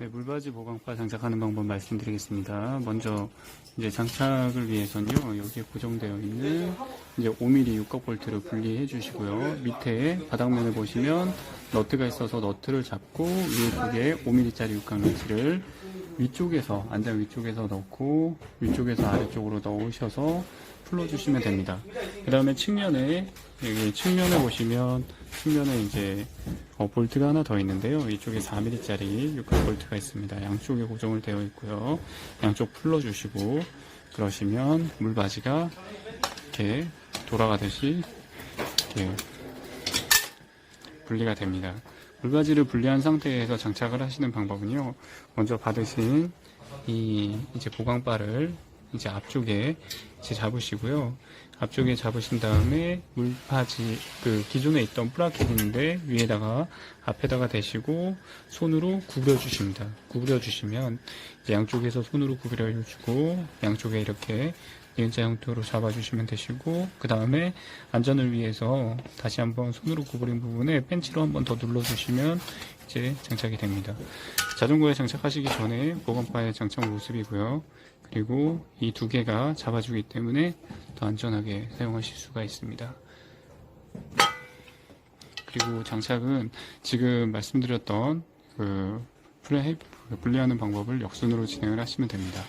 네, 물바지 보강파 장착하는 방법 말씀드리겠습니다. 먼저 이제 장착을 위해서는요, 여기에 고정되어 있는 이제 5mm 육각 볼트를 분리해 주시고요. 밑에 바닥면을 보시면 너트가 있어서 너트를 잡고 위에 쪽에 5mm짜리 육각 너트를 위쪽에서 안장 위쪽에서 넣고 위쪽에서 아래쪽으로 넣으셔서 풀어주시면 됩니다. 그 다음에 측면에 여기 측면에 보시면 측면에 이제 어, 볼트가 하나 더 있는데요. 이쪽에 4mm짜리 육각 볼트가 있습니다. 양쪽에 고정을 되어 있고요. 양쪽 풀러주시고 그러시면 물바지가 이렇게 돌아가듯이 이렇게 분리가 됩니다. 물바지를 분리한 상태에서 장착을 하시는 방법은요. 먼저 받으신 이 이제 보강바를 이제 앞쪽에 이제 잡으시고요. 앞쪽에 잡으신 다음에 물바지 그 기존에 있던 브라켓인데 위에다가 앞에다가 대시고 손으로 구부려 주십니다. 구부려 주시면 양쪽에서 손으로 구부려 주고 양쪽에 이렇게 니은자 형태로 잡아주시면 되시고 그 다음에 안전을 위해서 다시 한번 손으로 구부린 부분에 펜치로 한번 더 눌러주시면 이제 장착이 됩니다. 자전거에 장착하시기 전에 보건파의 장착 모습이고요. 그리고 이 두 개가 잡아주기 때문에 더 안전하게 사용하실 수가 있습니다. 그리고 장착은 지금 말씀드렸던 그 플레이- 분리하는 방법을 역순으로 진행을 하시면 됩니다.